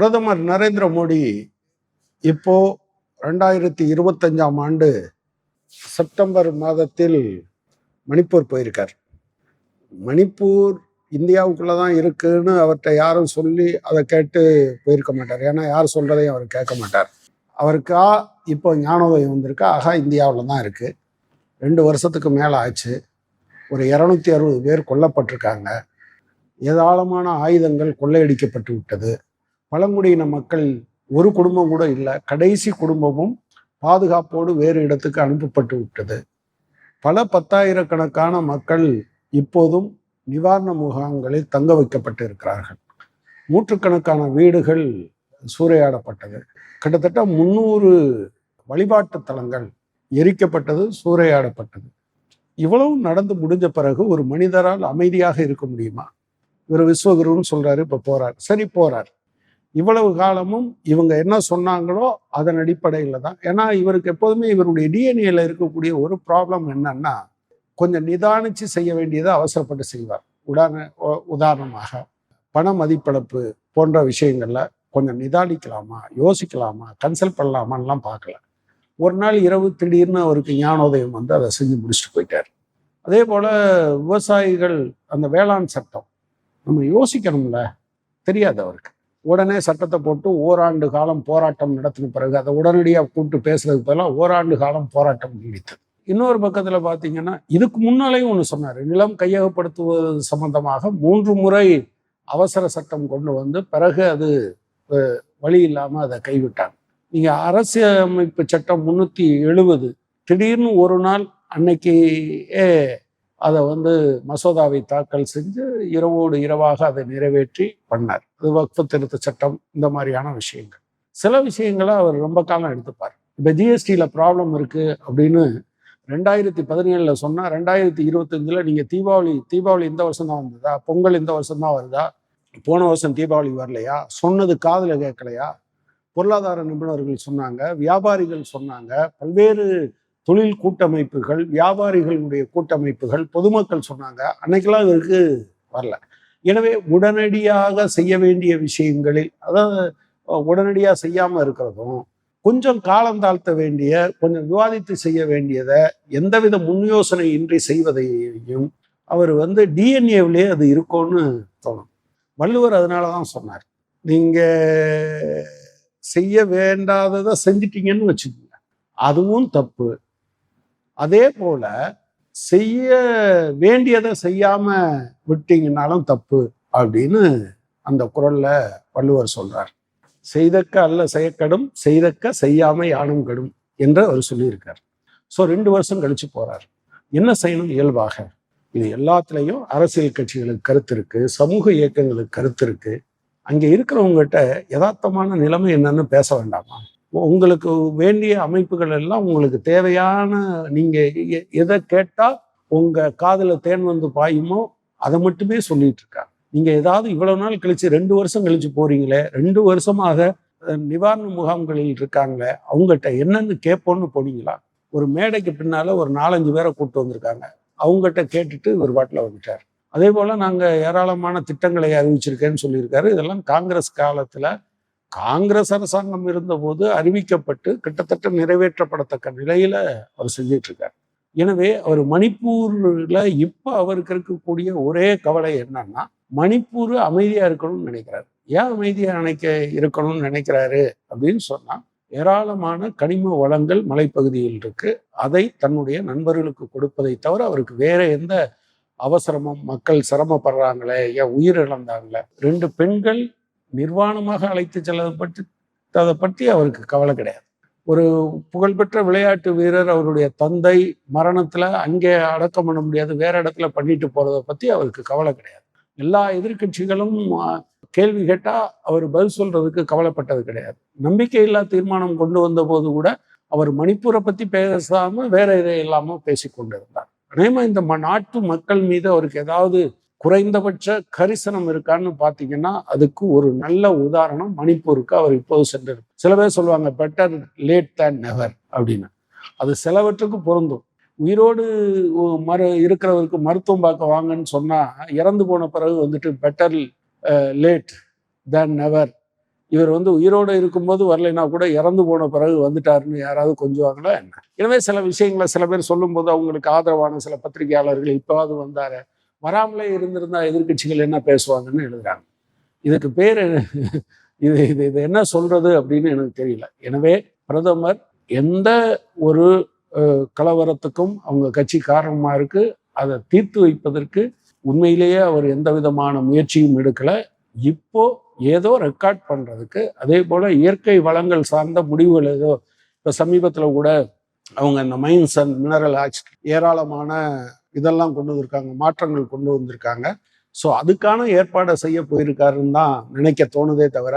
பிரதமர் நரேந்திர மோடி இப்போ ரெண்டாயிரத்தி இருபத்தஞ்சாம் ஆண்டு செப்டம்பர் மாதத்தில் மணிப்பூர் போயிருக்கார். மணிப்பூர் இந்தியாவுக்குள்ள தான் இருக்குன்னு அவர்கிட்ட யாரும் சொல்லி அதை கேட்டு போயிருக்க மாட்டார். ஏன்னா யார் சொல்றதையும் அவர் கேட்க மாட்டார். அவருக்கா இப்போ ஞானோதயம் வந்திருக்கா. ஆகா இந்தியாவில் தான் இருக்குது ரெண்டு வருஷத்துக்கு மேலே ஆச்சு. ஒரு இரநூத்தி அறுபது பேர் கொல்லப்பட்டிருக்காங்க. ஏதாளமான ஆயுதங்கள் கொள்ளையடிக்கப்பட்டு விட்டது. பழங்குடியின மக்கள் ஒரு குடும்பம் கூட இல்லை கடைசி குடும்பமும் பாதுகாப்போடு வேறு இடத்துக்கு அனுப்பப்பட்டு விட்டது. பல பத்தாயிரக்கணக்கான மக்கள் இப்போதும் நிவாரண முகாம்களில் தங்க வைக்கப்பட்டு இருக்கிறார்கள் நூற்றுக்கணக்கான வீடுகள் சூறையாடப்பட்டது. கிட்டத்தட்ட முன்னூறு வழிபாட்டு தலங்கள் எரிக்கப்பட்டது சூறையாடப்பட்டது. இவ்வளவு நடந்து முடிஞ்ச பிறகு ஒரு மனிதரால் அமைதியாக இருக்க முடியுமா? இவர் விஸ்வகுருன்னு சொல்றாரு இப்ப போறார். சரி போறார். இவ்வளவு காலமும் இவங்க என்ன சொன்னாங்களோ அதன் அடிப்படையில் தான். ஏன்னா இவருக்கு எப்போதுமே இவருடைய டிஎன்ஏல இருக்கக்கூடிய ஒரு ப்ராப்ளம் என்னன்னா கொஞ்சம் நிதானிச்சு செய்ய வேண்டியதை அவசரப்பட்டு செய்வார். உடான உ- உதாரணமாக பண மதிப்பிழப்பு போன்ற விஷயங்கள்ல கொஞ்சம் நிதானிக்கலாமா யோசிக்கலாமா கன்சல்ட் பண்ணலாமான்லாம் பார்க்கல. ஒரு நாள் இரவு திடீர்னு அவருக்கு ஞானோதயம் வந்து அதை செஞ்சு முடிச்சுட்டு போயிட்டார். அதே போல் விவசாயிகள் அந்த வேளாண் சட்டம் நம்ம யோசிக்கணும்ல தெரியாது அவருக்கு. உடனே சட்டத்தை போட்டு ஓராண்டு காலம் போராட்டம் நடத்தின பிறகு அதை உடனடியாக கூப்பிட்டு பேசுறதுக்கு பதிலாக ஓராண்டு காலம் போராட்டம் நீடித்தது இன்னொரு பக்கத்தில் பார்த்தீங்கன்னா இதுக்கு முன்னாலேயும் ஒன்று சொன்னார். நிலம் கையகப்படுத்துவது சம்பந்தமாக மூன்று முறை அவசர சட்டம் கொண்டு வந்து பிறகு அது வழி இல்லாமல் அதை கைவிட்டாங்க. நீங்கள் அரசியலமைப்பு சட்டம் முந்நூற்றி எழுபது திடீர்னு ஒரு நாள் அன்னைக்கே அதை வந்து மசோதாவை தாக்கல் செஞ்சு இரவோடு இரவாக அதை நிறைவேற்றி பண்ணார். அது வக்ஃபு திருத்த சட்டம் இந்த மாதிரியான விஷயங்கள். சில விஷயங்களை அவர் ரொம்ப காலம் எடுத்துப்பார். இப்போ ஜிஎஸ்டியில் ப்ராப்ளம் இருக்கு அப்படின்னு ரெண்டாயிரத்தி பதினேழில் சொன்னால் ரெண்டாயிரத்தி இருபத்தஞ்சில் நீங்கள் தீபாவளி தீபாவளி இந்த வருஷம் தான் வந்ததா? பொங்கல் இந்த வருஷம் தான் வருதா? போன வருஷம் தீபாவளி வரலையா? சொன்னது காதில் கேட்கலையா? பொருளாதார நிபுணர்கள் சொன்னாங்க வியாபாரிகள் சொன்னாங்க பல்வேறு தொழில் கூட்டமைப்புகள் வியாபாரிகளுடைய கூட்டமைப்புகள் பொதுமக்கள் சொன்னாங்க. அன்னைக்கெல்லாம் இவருக்கு வரல. எனவே உடனடியாக செய்ய வேண்டிய விஷயங்களில் அதாவது உடனடியாக செய்யாமல் இருக்கிறதும் கொஞ்சம் காலம் தாழ்த்த வேண்டிய கொஞ்சம் விவாதித்து செய்ய வேண்டியதை எந்தவித முன் யோசனை இன்றி செய்வதையும் அவர் வந்து டிஎன்ஏவிலே அது இருக்கும்னு தோணும். வள்ளுவர் அதனால தான் சொன்னார். நீங்கள் செய்ய வேண்டாததை செஞ்சிட்டீங்கன்னு வச்சுக்கோங்க. அதுவும் தப்பு. அதே போல செய்ய வேண்டியதை செய்யாம விட்டீங்கன்னாலும் தப்பு அப்படின்னு அந்த குரல்ல வள்ளுவர் சொல்றார். செய்தக்க அல்ல செய்யக்கடும் செய்தக்க செய்யாம யானும் கடும் என்று அவர் சொல்லியிருக்கார். ஸோ ரெண்டு வருஷம் கழிச்சு போறார். என்ன செய்யணும் இயல்பாக? இது எல்லாத்துலேயும் அரசியல் கட்சிகளுக்கு கருத்து இருக்கு சமூக இயக்கங்களுக்கு கருத்து இருக்கு. அங்கே இருக்கிறவங்ககிட்ட யதார்த்தமான நிலைமை என்னன்னு பேச வேண்டாமா? உங்களுக்கு வேண்டிய அமைப்புகள் எல்லாம் உங்களுக்கு தேவையான நீங்கள் எ- எதை கேட்டால் உங்கள் காதில் தேன் வந்து பாயுமோ அதை மட்டுமே சொல்லிட்டு இருக்காங்க. நீங்கள் ஏதாவது இவ்வளோ நாள் கழிச்சு ரெண்டு வருஷம் கழிச்சு போறீங்களே ரெண்டு வருஷமாக நிவாரண முகாம்களில் இருக்காங்களே அவங்ககிட்ட என்னன்னு கேட்போன்னு போனீங்களா? ஒரு மேடைக்கு பின்னால் ஒரு நாலஞ்சு பேரை கூப்பிட்டு வந்திருக்காங்க. அவங்ககிட்ட கேட்டுட்டு ஒரு பாட்டில் வந்துட்டார். அதே போல் நாங்கள் ஏராளமான திட்டங்களை அறிவிச்சிருக்கேன்னு சொல்லியிருக்காரு. இதெல்லாம் காங்கிரஸ் காலத்தில் காங்கிரஸ் அரசாங்கம் இருந்தபோது அறிவிக்கப்பட்டு கிட்டத்தட்ட நிறைவேற்றப்படத்தக்க நிலையில அவர் செஞ்சிட்டு இருக்கார் எனவே அவர் மணிப்பூர்ல இப்ப அவருக்கு இருக்கக்கூடிய ஒரே கவலை என்னன்னா மணிப்பூர் அமைதியா இருக்கணும்னு நினைக்கிறாரு. ஏன் அமைதியா நினைக்க இருக்கணும்னு நினைக்கிறாரு அப்படின்னு சொன்னா ஏராளமான கனிம வளங்கள் மலைப்பகுதியில் இருக்கு. அதை தன்னுடைய நண்பர்களுக்கு கொடுப்பதை தவிர அவருக்கு வேற எந்த அவசரமும் மக்கள் சிரமப்படுறாங்களே ஏன் உயிர் இழந்தாங்களே ரெண்டு பெண்கள் நிர்வாணமாக அழைத்து செல்லதை பற்றி அதை பற்றி அவருக்கு கவலை கிடையாது. ஒரு புகழ்பெற்ற விளையாட்டு வீரர் அவருடைய தந்தை மரணத்துல அங்கே அடக்கம் பண்ண முடியாது வேற இடத்துல பண்ணிட்டு போறதை பத்தி அவருக்கு கவலை கிடையாது. எல்லா எதிர்க்கட்சிகளும் கேள்வி கேட்டா அவர் பதில் சொல்றதுக்கு கவலைப்பட்டது கிடையாது. நம்பிக்கையில்லா தீர்மானம் கொண்டு வந்த போது கூட அவர் மணிப்பூரை பத்தி பேசாம வேற எதை இல்லாம பேசிக்கொண்டிருந்தார். அதே மாதிரி இந்த நாட்டு மக்கள் மீது அவருக்கு ஏதாவது குறைந்தபட்ச கரிசனம் இருக்கான்னு பார்த்தீங்கன்னா அதுக்கு ஒரு நல்ல உதாரணம் மணிப்பூருக்கு அவர் இப்போது சென்றார் சில பேர் சொல்லுவாங்க பெட்டர் லேட் தேன் நெவர் அப்படின்னு. அது சிலவற்றுக்கு பொருந்தும். உயிரோடு மறு மரு இருக்கிறவருக்கு மருத்துவம் பார்க்க வாங்கன்னு சொன்னால் இறந்து போன பிறகு வந்துட்டு பெட்டர் லேட் தேன் நெவர் இவர் வந்து உயிரோடு இருக்கும்போது வரலைன்னா கூட இறந்து போன பிறகு வந்துட்டாருன்னு யாராவது கொஞ்சுவாங்களா என்ன? எனவே சில விஷயங்களை சில பேர் சொல்லும்போது அவங்களுக்கு ஆதரவான சில பத்திரிகையாளர்கள் இப்போவாது வந்தாரு வராமலே இருந்திருந்தா எதிர்க்கட்சிகள் என்ன பேசுவாங்கன்னு எழுதுறாங்க. இதுக்கு பேர் இது இது இது என்ன சொல்றது அப்படின்னு எனக்கு தெரியல. எனவே பிரதமர் எந்த ஒரு கலவரத்துக்கும் அவங்க கட்சி காரணமாக இருக்கு அதை தீர்த்து வைப்பதற்கு உண்மையிலேயே அவர் எந்த விதமான முயற்சியும் எடுக்கலை. இப்போ ஏதோ ரெக்கார்ட் பண்ணுறதுக்கு அதே போல் இயற்கை வளங்கள் சார்ந்த முடிவுகள் ஏதோ இப்போ சமீபத்தில் கூட அவங்க இந்த மைன்ஸ் அண்ட் மினரல் ஆக்ட் ஏராளமான இதெல்லாம் கொண்டு வந்திருக்காங்க மாற்றங்கள் கொண்டு வந்திருக்காங்க. ஸோ அதுக்கான ஏற்பாடை செய்ய போயிருக்காருன்னு தான் நினைக்க தோணுதே தவிர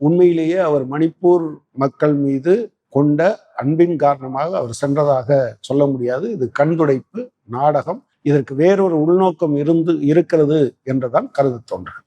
உண்மையிலேயே அவர் மணிப்பூர் மக்கள் மீது கொண்ட அன்பின் காரணமாக அவர் சென்றதாக சொல்ல முடியாது. இது கண்துடைப்பு நாடகம். இதற்கு வேறொரு உள்நோக்கம் இருந்து இருக்கிறது என்றுதான் கருத தோன்றுகிறது.